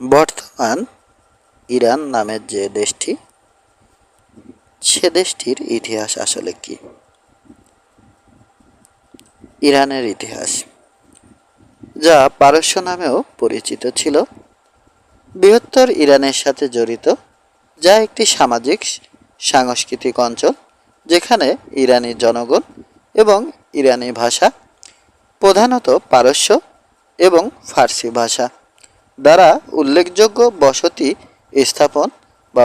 বর্তমান ইরান নামের যে দেশটি, সে দেশটির ইতিহাস আসলে কি? ইরানের ইতিহাস, যা পারস্য নামেও পরিচিত ছিল। বৃহত্তর ইরানের সাথে জড়িত, যা একটি সামাজিক সাংস্কৃতিক অঞ্চল, যেখানে ইরানি জনগণ এবং ইরানি ভাষা প্রধানত পারস্য এবং ফার্সি ভাষা। দ্বারা উল্লেখযোগ্য বসতি স্থাপন বা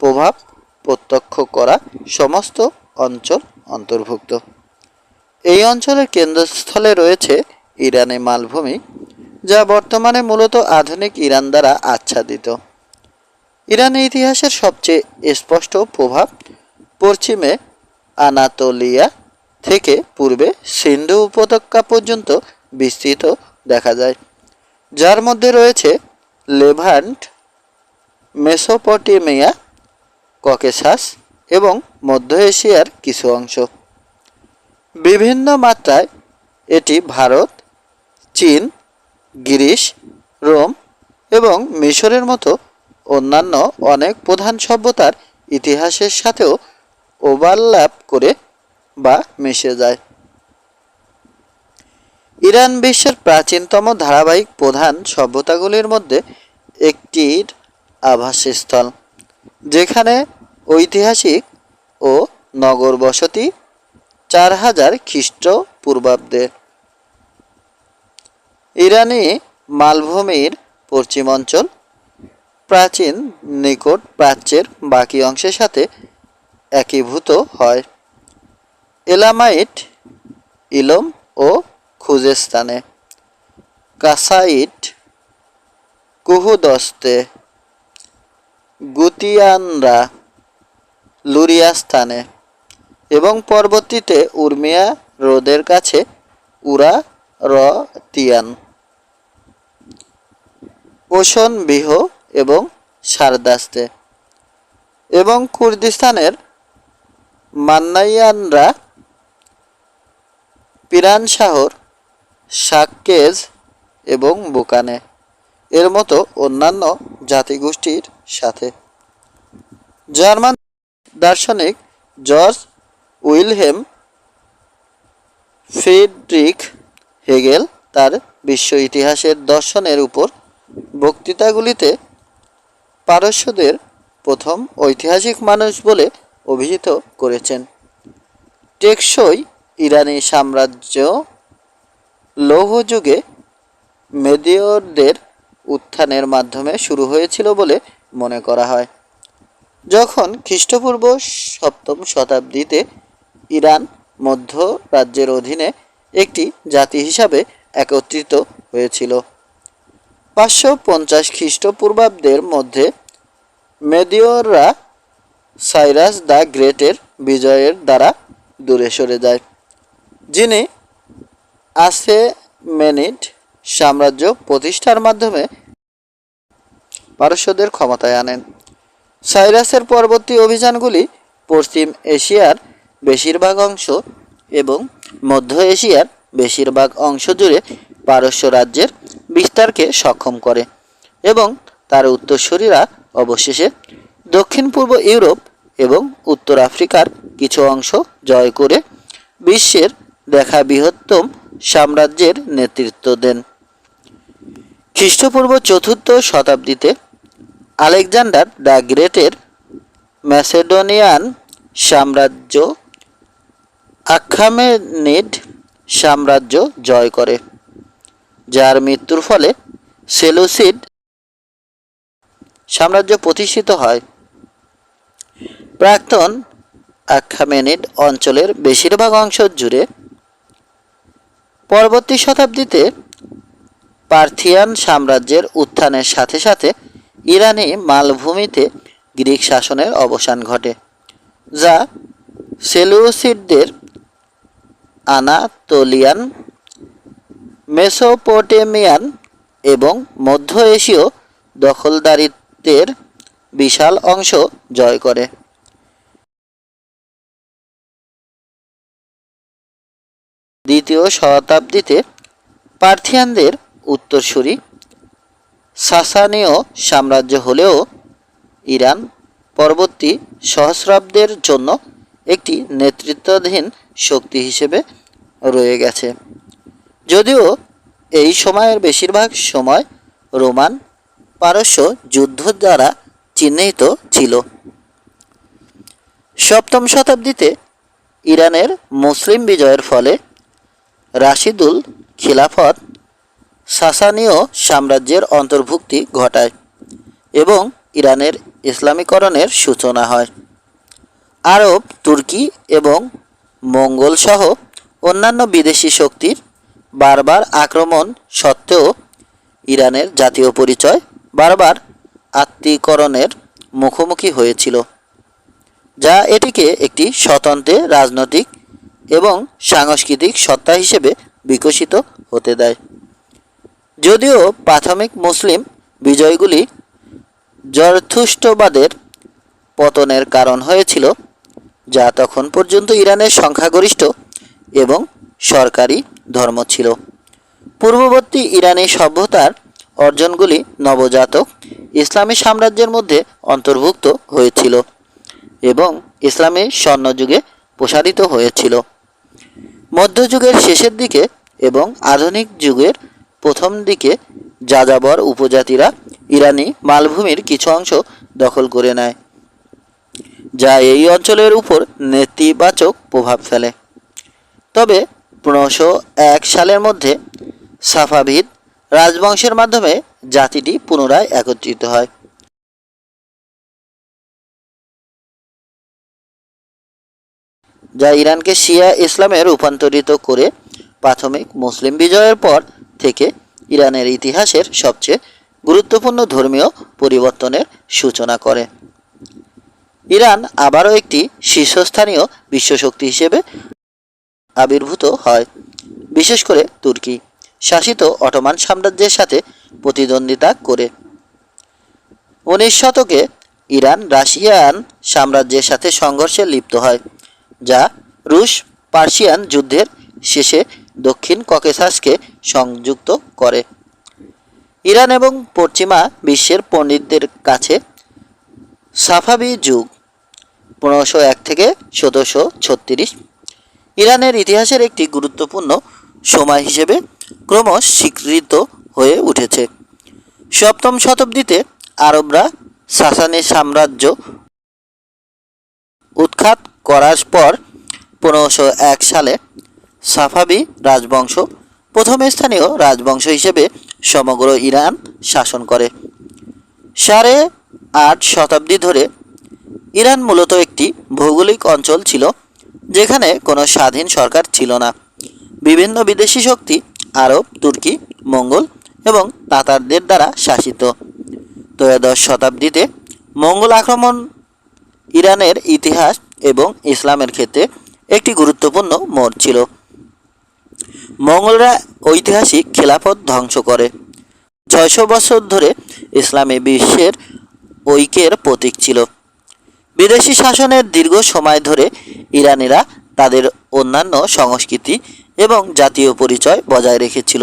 প্রভাব প্রত্যক্ষ করা সমস্ত অঞ্চল অন্তর্ভুক্ত। এই অঞ্চলের কেন্দ্রস্থলে রয়েছে ইরানে মালভূমি, যা বর্তমানে মূলত আধুনিক ইরান দ্বারা আচ্ছাদিত। ইরানের ইতিহাসের সবচেয়ে স্পষ্ট প্রভাব পশ্চিমে আনাতোলিয়া থেকে পূর্বে সিন্ধু উপত্যকা পর্যন্ত বিস্তৃত দেখা যায়। যার মধ্যে রয়েছে লেভান্ট, মেসোপটেমিয়া ককেশাস এবং মধ্য এশিয়ার কিছু অংশ। বিভিন্ন মাত্রায় এটি ভারত, চীন, গ্রিস, রোম এবং মিশরের মতো অন্যান্য অনেক প্রধান সভ্যতার ইতিহাসের সাথেও ওভারল্যাপ করে বা মিশে যায়। ইরান বিশ্বের প্রাচীনতম ধারাবাহিক প্রধান সভ্যতাগুলির মধ্যে একটির আবাসস্থল, যেখানে ঐতিহাসিক ও নগর বসতি চার হাজার খ্রিস্টপূর্বাব্দে ইরানি মালভূমির পশ্চিমাঞ্চল প্রাচীন নিকট প্রাচ্যের বাকি অংশের সাথে একীভূত হয়। এলামাইট, ইলম ও খুজেস্তানে। কাসাইট কুহুদস্তে, গুতিয়ানরা লুরিয়াস্তানে এবং পরবর্তীতে উর্মিয়া হ্রদের কাছে উরা র তিয়ান ওশন বিহ এবং সারদাস্তে এবং কুর্দিস্তানের মান্নাইয়ানরা পিরান শাহর সাক্কেজ এবং বুকানে। এর মতো অন্যান্য জাতিগোষ্ঠীর সাথে। জার্মান দার্শনিক জর্জ উইলহেম ফ্রিডরিখ হেগেল তার বিশ্ব ইতিহাসের দর্শনের উপর বক্তৃতাগুলিতে পারস্যদের প্রথম ঐতিহাসিক মানুষ বলে অভিহিত করেছেন। টেকসই ইরানি সাম্রাজ্য লৌহ যুগে মেদিয়রদের উত্থানের মাধ্যমে শুরু হয়েছিল বলে মনে করা হয়। যখন খ্রিস্টপূর্ব সপ্তম শতাব্দীতে ইরান মধ্য রাজ্যের অধীনে একটি জাতি হিসাবে একত্রিত হয়েছিল। পাঁচশো পঞ্চাশ খ্রিস্টপূর্বাব্দের মধ্যে মেদিওররা সাইরাস দ্য গ্রেটের বিজয়ের দ্বারা দূরে সরে যায়, যিনি আসেমেনিড সাম্রাজ্য প্রতিষ্ঠার মাধ্যমে পারস্যদের ক্ষমতায় আনেন। সাইরাসের পরবর্তী অভিযানগুলি পশ্চিম এশিয়ার বেশিরভাগ অংশ এবং মধ্য এশিয়ার বেশিরভাগ অংশ জুড়ে পারস্য রাজ্যের বিস্তারকে সক্ষম করে এবং তার উত্তরসূরিরা অবশেষে দক্ষিণ পূর্ব ইউরোপ এবং উত্তর আফ্রিকার কিছু অংশ জয় করে বিশ্বের দেখা বৃহত্তম সাম্রাজ্যের নেতৃত্ব দেন। খ্রিস্টপূর্ব চতুর্থ শতাব্দীতে আলেকজান্ডার দ্য গ্রেটের ম্যাসেডোনিয়ান সাম্রাজ্য আখামেনিড সাম্রাজ্য জয় করে, যার মৃত্যুর ফলে সেলুসিড সাম্রাজ্য প্রতিষ্ঠিত হয়। প্রাক্তন আখামেনিড অঞ্চলের বেশিরভাগ অংশ জুড়ে পরবর্তী শতাব্দীতে পার্থিয়ান সাম্রাজ্যের উত্থানের সাথে সাথে ইরানি মালভূমিতে গ্রিক শাসনের অবসান ঘটে, যা সেলুসিডদের আনাতোলিয়ান, মেসোপটেমিয়ান এবং মধ্য এশীয় দখলদারিত্বের বিশাল অংশ জয় করে। দ্বিতীয় শতাব্দীতে পার্থিয়ানদের উত্তরসূরি সাসানীয় সাম্রাজ্য হলেও ইরান পরবর্তী সহস্রাব্দের জন্য একটি নেতৃত্বাধীন শক্তি হিসেবে রয়ে গেছে। যদিও এই সময়ের বেশিরভাগ সময় রোমান পারস্য যুদ্ধ দ্বারা চিহ্নিত ছিল। সপ্তম শতাব্দীতে ইরানের মুসলিম বিজয়ের ফলে রাশিদুল খিলাফত সাসানীয় সাম্রাজ্যের অন্তর্ভুক্তি ঘটায় এবং ইরানের ইসলামীকরণের সূচনা হয়। আরব, তুর্কি এবং মঙ্গল সহ অন্যান্য বিদেশি শক্তির বারবার আক্রমণ সত্ত্বেও ইরানের জাতীয় পরিচয় বারবার আত্মীকরণের মুখোমুখি হয়েছিল, যা এটিকে একটি স্বতন্ত্র রাজনৈতিক এবং সাংস্কৃতিক সত্তা হিসেবে বিকশিত হতে দেয়। যদিও প্রাথমিক মুসলিম বিজয়গুলি জরথুষ্টবাদের পতনের কারণ হয়েছিল, যা তখন পর্যন্ত ইরানের সংখ্যাগরিষ্ঠ এবং সরকারি ধর্ম ছিল। পূর্ববর্তী ইরানি সভ্যতার অর্জনগুলি নবজাতক ইসলামী সাম্রাজ্যের মধ্যে অন্তর্ভুক্ত হয়েছিল এবং ইসলামী স্বর্ণযুগে প্রসারিত হয়েছিল। মধ্যযুগের শেষের দিকে এবং আধুনিক যুগের প্রথম দিকে যাযাবর উপজাতিরা ইরানি মালভূমির কিছু অংশ দখল করে নেয়, যা এই অঞ্চলের উপর নেতিবাচক প্রভাব ফেলে। তবে পনেরোশো এক সালের মধ্যে সাফাভিদ রাজবংশের মাধ্যমে জাতিটি পুনরায় একত্রিত হয়। যা ইরানকে শিয়া ইসলামে রূপান্তরিত করে প্রাথমিক মুসলিম বিজয়ের পর থেকে ইরানের ইতিহাসের সবচেয়ে গুরুত্বপূর্ণ ধর্মীয় পরিবর্তনের সূচনা করে। ইরান আবারও একটি শীর্ষস্থানীয় বিশ্বশক্তি হিসেবে আবির্ভূত হয়, বিশেষ করে তুর্কি, শাসিত অটোমান সাম্রাজ্যের সাথে প্রতিদ্বন্দ্বিতা করে। উনিশ শতকে ইরান রাশিয়ান সাম্রাজ্যের সাথে সংঘর্ষে লিপ্ত হয়। যা রুশ পার্সিয়ান যুদ্ধের শেষে দক্ষিণ ককেসাসকে সংযুক্ত করে। ইরান এবং পশ্চিমা বিশ্বের পণ্ডিতদের কাছে সাফাবি যুগ, পনেরোশো এক থেকে সতেরোশো ছত্রিশ। ইরানের ইতিহাসের একটি গুরুত্বপূর্ণ সময় হিসেবে ক্রমশ স্বীকৃত হয়ে উঠেছে। সপ্তম শতাব্দীতে আরবরা সাসানি সাম্রাজ্য উৎখাত করার পর পনেরোশো এক সালে সাফাবি রাজবংশ প্রথম স্থানীয় রাজবংশ হিসেবে সমগ্র ইরান শাসন করে। সাড়ে আট শতাব্দী ধরে ইরান মূলত একটি ভৌগোলিক অঞ্চল ছিল, যেখানে কোনো স্বাধীন সরকার ছিল না। বিভিন্ন বিদেশি শক্তি আরব, তুর্কি, মঙ্গল এবং তাতারদের দ্বারা শাসিত। ত্রয়োদশ শতাব্দীতে মঙ্গল আক্রমণ ইরানের ইতিহাস এবং ইসলামের ক্ষেত্রে একটি গুরুত্বপূর্ণ মোড় ছিল। মঙ্গলরা ঐতিহাসিক খেলাফত ধ্বংস করে। ছয়শো বছর ধরে ইসলামী বিশ্বের ঐক্যের প্রতীক ছিল। বিদেশি শাসনের দীর্ঘ সময় ধরে ইরানিরা তাদের অন্যান্য সংস্কৃতি এবং জাতীয় পরিচয় বজায় রেখেছিল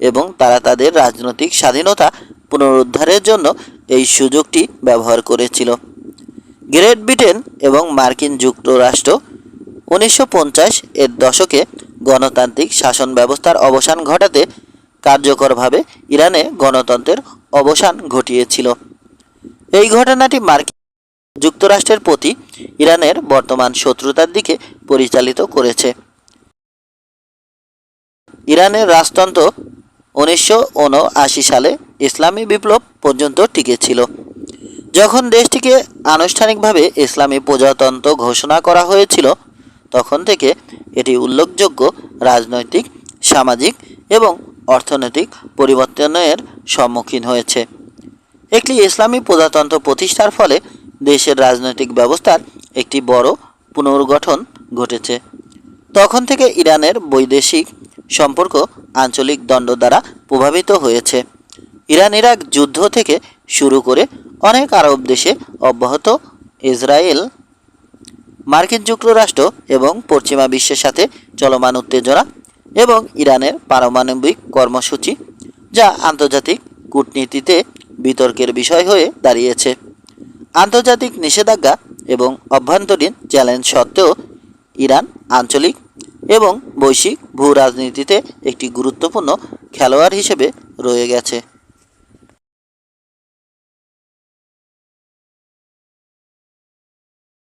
এবং তারা তাদের রাজনৈতিক স্বাধীনতা পুনরুদ্ধারের জন্য এই সুযোগটি ব্যবহার করেছিল। গ্রেট ব্রিটেন এবং মার্কিন যুক্তরাষ্ট্র উনিশশো পঞ্চাশ এর দশকে গণতান্ত্রিক শাসন ব্যবস্থার অবসান ঘটাতে কার্যকরভাবে ইরানে গণতন্ত্রের অবসান ঘটিয়েছিল। এই ঘটনাটি মার্কিন যুক্তরাষ্ট্রের প্রতি ইরানের বর্তমান শত্রুতার দিকে পরিচালিত করেছে। ইরানের রাজতন্ত্র উনিশশো উনআশি সালে ইসলামী বিপ্লব পর্যন্ত টিকেছিল যখন দেশটিকে আনুষ্ঠানিকভাবে ইসলামী প্রজাতন্ত্র ঘোষণা করা হয়েছিল, তখন থেকে এটি উল্লেখযোগ্য রাজনৈতিক, সামাজিক এবং অর্থনৈতিক পরিবর্তনের সম্মুখীন হয়েছে। একটি ইসলামী প্রজাতন্ত্র প্রতিষ্ঠার ফলে দেশের রাজনৈতিক ব্যবস্থার একটি বড় পুনর্গঠন ঘটেছে। তখন থেকে ইরানের বৈদেশিক সম্পর্ক আঞ্চলিক দ্বন্দ্ব দ্বারা প্রভাবিত হয়েছে। ইরান ইরাক যুদ্ধ থেকে শুরু করে অনেক আরব দেশে অব্যাহত ইসরায়েল, মার্কিন যুক্তরাষ্ট্র এবং পশ্চিমা বিশ্বের সাথে চলমান উত্তেজনা এবং ইরানের পারমাণবিক কর্মসূচি, যা আন্তর্জাতিক কূটনীতিতে বিতর্কের বিষয় হয়ে দাঁড়িয়েছে। আন্তর্জাতিক নিষেধাজ্ঞা এবং অভ্যন্তরীণ চ্যালেঞ্জ সত্ত্বেও ইরান আঞ্চলিক এবং বৈশ্বিক ভূ রাজনীতিতে একটি গুরুত্বপূর্ণ খেলোয়াড় হিসেবে রয়ে গেছে।